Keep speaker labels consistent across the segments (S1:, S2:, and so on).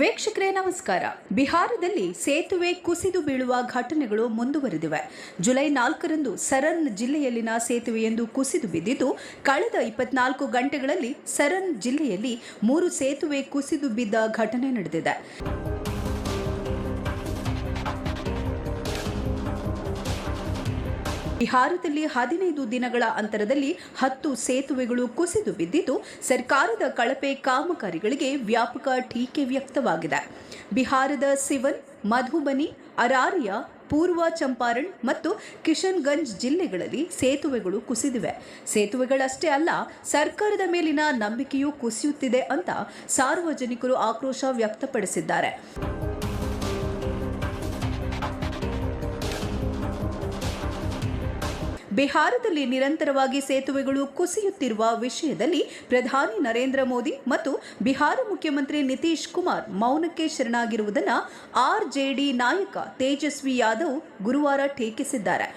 S1: ವೀಕ್ಷಕರೇ, ನಮಸ್ಕಾರ. ಬಿಹಾರದಲ್ಲಿ ಸೇತುವೆ ಕುಸಿದು ಬೀಳುವ ಘಟನೆಗಳು ಮುಂದುವರೆದಿವೆ. ಜುಲೈ ನಾಲ್ಕರಂದು ಸರನ್ ಜಿಲ್ಲೆಯಲ್ಲಿನ ಸೇತುವೆಯೊಂದು ಕುಸಿದು ಬಿದ್ದಿದ್ದು, ಕಳೆದ ಇಪ್ಪತ್ನಾಲ್ಕು ಗಂಟೆಗಳಲ್ಲಿ ಸರನ್ ಜಿಲ್ಲೆಯಲ್ಲಿ ಮೂರು ಸೇತುವೆ ಕುಸಿದು ಬಿದ್ದ ಘಟನೆ ನಡೆದಿದೆ. ಬಿಹಾರದಲ್ಲಿ ಹದಿನೈದು ದಿನಗಳ ಅಂತರದಲ್ಲಿ ಹತ್ತು ಸೇತುವೆಗಳು ಕುಸಿದು ಬಿದ್ದಿದ್ದು, ಸರ್ಕಾರದ ಕಳಪೆ ಕಾಮಗಾರಿಗಳಿಗೆ ವ್ಯಾಪಕ ಟೀಕೆ ವ್ಯಕ್ತವಾಗಿದೆ. ಬಿಹಾರದ ಸಿವನ್, ಮಧುಬನಿ, ಅರಾರಿಯಾ, ಪೂರ್ವ ಚಂಪಾರಣ್ ಮತ್ತು ಕಿಶನ್ಗಂಜ್ ಜಿಲ್ಲೆಗಳಲ್ಲಿ ಸೇತುವೆಗಳು ಕುಸಿದಿವೆ. ಸೇತುವೆಗಳಷ್ಟೇ ಅಲ್ಲ, ಸರ್ಕಾರದ ಮೇಲಿನ ನಂಬಿಕೆಯೂ ಕುಸಿಯುತ್ತಿದೆ ಅಂತ ಸಾರ್ವಜನಿಕರು ಆಕ್ರೋಶ ವ್ಯಕ್ತಪಡಿಸಿದ್ದಾರೆ. ಬಿಹಾರದಲ್ಲಿ ನಿರಂತರವಾಗಿ ಸೇತುವೆಗಳು ಕುಸಿಯುತ್ತಿರುವ ವಿಷಯದಲ್ಲಿ ಪ್ರಧಾನಿ ನರೇಂದ್ರ ಮೋದಿ ಮತ್ತು ಬಿಹಾರ ಮುಖ್ಯಮಂತ್ರಿ ನಿತೀಶ್ ಕುಮಾರ್ ಮೌನಕ್ಕೆ ಶರಣಾಗಿರುವುದನ್ನು ಆರ್ಜೆಡಿ ನಾಯಕ ತೇಜಸ್ವಿ ಯಾದವ್ ಗುರುವಾರ ಟೀಕಿಸಿದ್ದಾರೆ.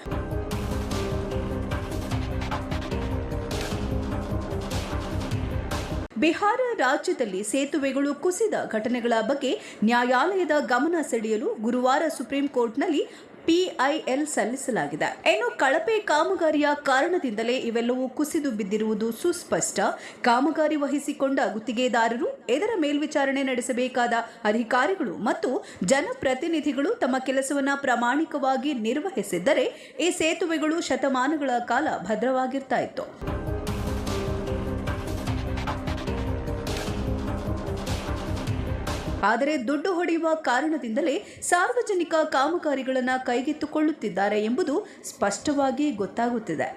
S1: ಬಿಹಾರ ರಾಜ್ಯದಲ್ಲಿ ಸೇತುವೆಗಳು ಕುಸಿದ ಘಟನೆಗಳ ಬಗ್ಗೆ ನ್ಯಾಯಾಲಯದ ಗಮನ ಸೆಳೆಯಲು ಗುರುವಾರ ಸುಪ್ರೀಂ ಕೋರ್ಟ್ನಲ್ಲಿ ಪಿಐಎಲ್ ಸಲ್ಲಿಸಲಾಗಿದೆ. ಇನ್ನು ಕಳಪೆ ಕಾಮಗಾರಿಯ ಕಾರಣದಿಂದಲೇ ಇವೆಲ್ಲವೂ ಕುಸಿದು ಬಿದ್ದಿರುವುದು ಸುಸ್ಪಷ್ಟ. ಕಾಮಗಾರಿ ವಹಿಸಿಕೊಂಡ ಗುತ್ತಿಗೆದಾರರು ಇದರ ಮೇಲ್ವಿಚಾರಣೆ ನಡೆಸಬೇಕಾದ ಅಧಿಕಾರಿಗಳು ಮತ್ತು ಜನಪ್ರತಿನಿಧಿಗಳು ತಮ್ಮ ಕೆಲಸವನ್ನು ಪ್ರಾಮಾಣಿಕವಾಗಿ ನಿರ್ವಹಿಸಿದ್ದರೆ ಈ ಸೇತುವೆಗಳು ಶತಮಾನಗಳ ಕಾಲ ಭದ್ರವಾಗಿರ್ತಾ ಇತ್ತು. ಆದರೆ ದುಡ್ಡು ಹೊಡೆಯುವ ಕಾರಣದಿಂದಲೇ ಸಾರ್ವಜನಿಕ ಕಾಮಗಾರಿಗಳನ್ನು ಕೈಗೆತ್ತಿಕೊಳ್ಳುತ್ತಿದ್ದಾರೆ ಎಂಬುದು ಸ್ಪಷ್ಟವಾಗಿ ಗೊತ್ತಾಗುತ್ತಿದೆ.